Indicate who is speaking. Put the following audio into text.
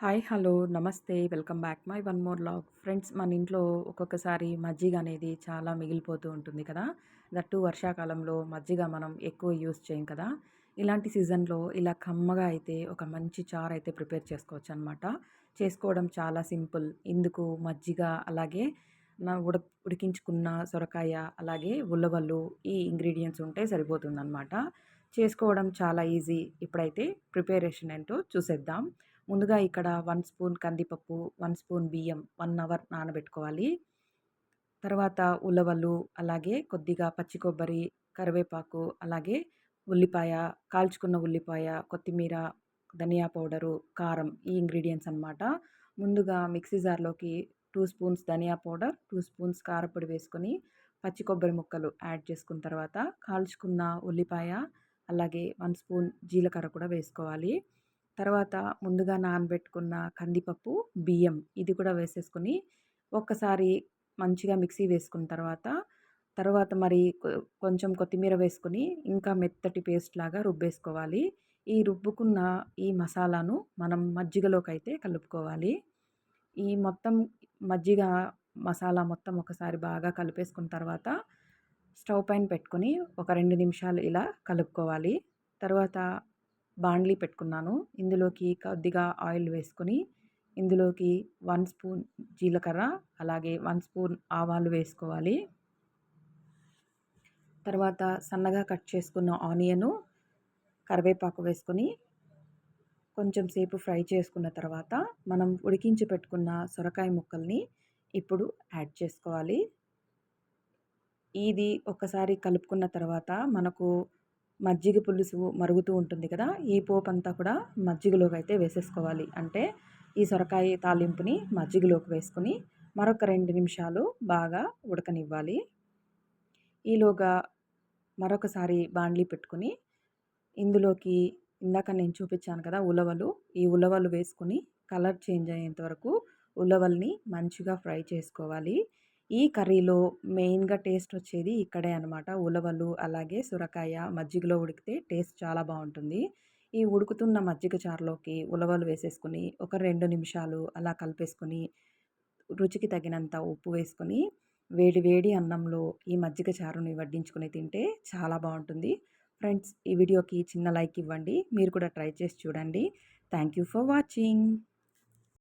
Speaker 1: Hi hello namaste. Welcome back my one more vlog. Friends మన ఇంట్లో ఒక్కొక్కసారి మజ్జిగ అనేది చాలా మిగిలిపోతూ ఉంటుంది కదా. దట్టు వర్షాకాలంలో మజ్జిగ మనం ఎక్కువ యూస్ చేయం కదా. ఇలాంటి సీజన్లో ఇలా కమ్మగా అయితే ఒక మంచి చారు అయితే ప్రిపేర్ చేసుకోవచ్చు అనమాట చేసుకోవడం చాలా సింపుల్. ఇందుకు మజ్జిగ అలాగే నా ఉడ ఉడికించుకున్న సొరకాయ అలాగే ఉల్లవల్లు ఈ ఇంగ్రీడియంట్స్ ఉంటే సరిపోతుందన్నమాట. చేసుకోవడం చాలా ఈజీ. ఇప్పుడైతే ప్రిపరేషన్ ఏంటో చూసేద్దాం. ముందుగా ఇక్కడ వన్ స్పూన్ కందిపప్పు వన్ స్పూన్ బియ్యం వన్ అవర్ నానబెట్టుకోవాలి. తర్వాత ఉలవలు అలాగే కొద్దిగా పచ్చి కొబ్బరి కరివేపాకు అలాగే ఉల్లిపాయ కాల్చుకున్న ఉల్లిపాయ కొత్తిమీర ధనియా పౌడరు కారం ఈ ఇంగ్రీడియంట్స్ అనమాట ముందుగా మిక్సీ జార్లోకి two spoons dhaniya powder two spoons కారపొడి వేసుకొని పచ్చి కొబ్బరి ముక్కలు యాడ్ చేసుకున్న తర్వాత కాల్చుకున్న ఉల్లిపాయ అలాగే వన్ స్పూన్ జీలకర్ర కూడా వేసుకోవాలి. తర్వాత ముందుగా నానబెట్టుకున్న కందిపప్పు బియ్యం ఇది కూడా వేసేసుకొని ఒక్కసారి మంచిగా మిక్సీ వేసుకున్న తర్వాత తర్వాత మరి కొంచెం కొత్తిమీర వేసుకుని ఇంకా మెత్తటి పేస్ట్ లాగా రుబ్బేసుకోవాలి. ఈ రుబ్బుకున్న ఈ మసాలాను మనం మజ్జిగలోకి అయితే కలుపుకోవాలి. ఈ మొత్తం మజ్జిగ మసాలా మొత్తం ఒకసారి బాగా కలిపేసుకున్న తర్వాత స్టవ్ పైన పెట్టుకొని ఒక రెండు నిమిషాలు ఇలా కలుపుకోవాలి. తర్వాత బాండ్లీ పెట్టుకున్నాను. ఇందులోకి కొద్దిగా ఆయిల్ వేసుకొని ఇందులోకి వన్ స్పూన్ జీలకర్ర అలాగే వన్ స్పూన్ ఆవాలు వేసుకోవాలి. తర్వాత సన్నగా కట్ చేసుకున్న ఆనియను కరివేపాకు వేసుకొని కొంచెం సేపు ఫ్రై చేసుకున్న తర్వాత మనం ఉడికించి పెట్టుకున్న సొరకాయ ముక్కల్ని ఇప్పుడు యాడ్ చేసుకోవాలి. ఇది ఒకసారి కలుపుకున్న తర్వాత మనకు మజ్జిగ పులుసు మరుగుతూ ఉంటుంది కదా ఈ పోపు అంతా కూడా మజ్జిగలోకి అయితే వేసేసుకోవాలి. అంటే ఈ సొరకాయ తాలింపుని మజ్జిగలోకి వేసుకుని మరొక రెండు నిమిషాలు బాగా ఉడకనివ్వాలి. ఈలోగా మరొకసారి బాండ్లీ పెట్టుకుని ఇందులోకి ఇందాక నేను చూపించాను కదా ఉలవలు ఈ ఉలవలు వేసుకుని కలర్ చేంజ్ అయ్యేంత వరకు ఉలవల్ని మంచిగా ఫ్రై చేసుకోవాలి. ఈ కర్రీలో మెయిన్గా టేస్ట్ వచ్చేది ఇక్కడే అనమాట ఉలవలు అలాగే సొరకాయ మజ్జిగలో ఉడికితే టేస్ట్ చాలా బాగుంటుంది. ఈ ఉడుకుతున్న మజ్జిగ చారులోకి ఉలవలు వేసేసుకుని ఒక రెండు నిమిషాలు అలా కలిపేసుకొని రుచికి తగినంత ఉప్పు వేసుకొని వేడి వేడి అన్నంలో ఈ మజ్జిగ చారుని వడ్డించుకుని తింటే చాలా బాగుంటుంది. ఫ్రెండ్స్ ఈ వీడియోకి చిన్న లైక్ ఇవ్వండి. మీరు కూడా ట్రై చేసి చూడండి. Thank you for watching.